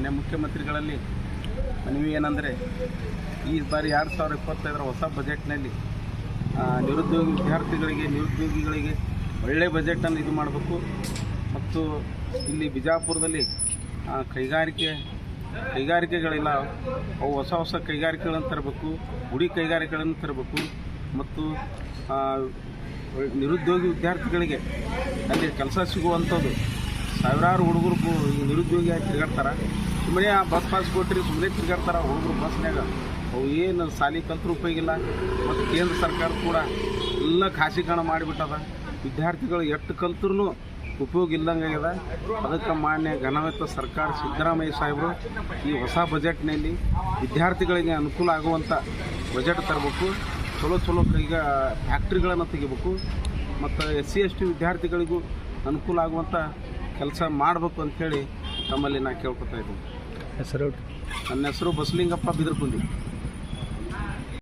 ಮಾನ್ಯ ಮುಖ್ಯಮಂತ್ರಿಗಳಲ್ಲಿ ಮನವಿ ಏನಂದರೆ, ಈ ಬಾರಿ ಎರಡು ಸಾವಿರದ ಇಪ್ಪತ್ತೈದರ ಹೊಸ ಬಜೆಟ್ನಲ್ಲಿ ನಿರುದ್ಯೋಗಿ ವಿದ್ಯಾರ್ಥಿಗಳಿಗೆ, ನಿರುದ್ಯೋಗಿಗಳಿಗೆ ಒಳ್ಳೆಯ ಬಜೆಟನ್ನು ಇದು ಮಾಡಬೇಕು. ಮತ್ತು ಇಲ್ಲಿ ಬಿಜಾಪುರದಲ್ಲಿ ಕೈಗಾರಿಕೆ, ಕೈಗಾರಿಕೆಗಳಿಲ್ಲ. ಅವು ಹೊಸ ಹೊಸ ಕೈಗಾರಿಕೆಗಳನ್ನು ತರಬೇಕು, ಗುಡಿ ಕೈಗಾರಿಕೆಗಳನ್ನು ತರಬೇಕು. ಮತ್ತು ನಿರುದ್ಯೋಗಿ ವಿದ್ಯಾರ್ಥಿಗಳಿಗೆ ಅಲ್ಲಿ ಕೆಲಸ ಸಿಗುವಂಥದ್ದು ಸಾವಿರಾರು ಹುಡುಗರು ಈಗ ನಿರುದ್ಯೋಗಿಯಾಗಿ ತಿರುಗಾಡ್ತಾರೆ. ಸುಮ್ಮನೆ ಆ ಬಸ್ ಪಾಸ್ ಕೊಟ್ಟರೆ ಸುಮ್ಮನೆ ತಿರುಗಾಡ್ತಾರೆ ಹುಡುಗರು ಬಸ್ನಾಗ ಅವು ಏನು ಸಾಲಿ ಕಲ್ತ್ರು ಉಪಯೋಗಿಲ್ಲ ಮತ್ತು ಕೇಂದ್ರ ಸರ್ಕಾರ ಕೂಡ ಎಲ್ಲ ಖಾಸಗೀಕರಣ ಮಾಡಿಬಿಟ್ಟದ. ವಿದ್ಯಾರ್ಥಿಗಳು ಎಷ್ಟು ಕಲ್ತ್ರೂ ಉಪಯೋಗ ಇಲ್ಲದಂಗೆ ಆಗ್ಯದ. ಅದಕ್ಕೆ ಮಾನ್ಯ ಘನವೆತ್ತ ಸರ್ಕಾರ ಸಿದ್ದರಾಮಯ್ಯ ಸಾಹೇಬರು ಈ ಹೊಸ ಬಜೆಟ್ನಲ್ಲಿ ವಿದ್ಯಾರ್ಥಿಗಳಿಗೆ ಅನುಕೂಲ ಆಗುವಂಥ ಬಜೆಟ್ ತರಬೇಕು. ಚಲೋ ಚಲೋ ಕೈಗ ಫ್ಯಾಕ್ಟ್ರಿಗಳನ್ನು ತೆಗಿಬೇಕು. ಮತ್ತು ಎಸ್ ಸಿ ಎಸ್ ಟಿ ವಿದ್ಯಾರ್ಥಿಗಳಿಗೂ ಅನುಕೂಲ ಆಗುವಂಥ ಕೆಲಸ ಮಾಡಬೇಕು ಅಂಥೇಳಿ ತಮ್ಮಲ್ಲಿ ನಾನು ಕೇಳ್ಕೊತಾ ಇದ್ದೀನಿ. ಹೆಸರು? ನನ್ನ ಹೆಸರು ಬಸಲಿಂಗಪ್ಪ ಬಿದರ್ಕುಂದಿ.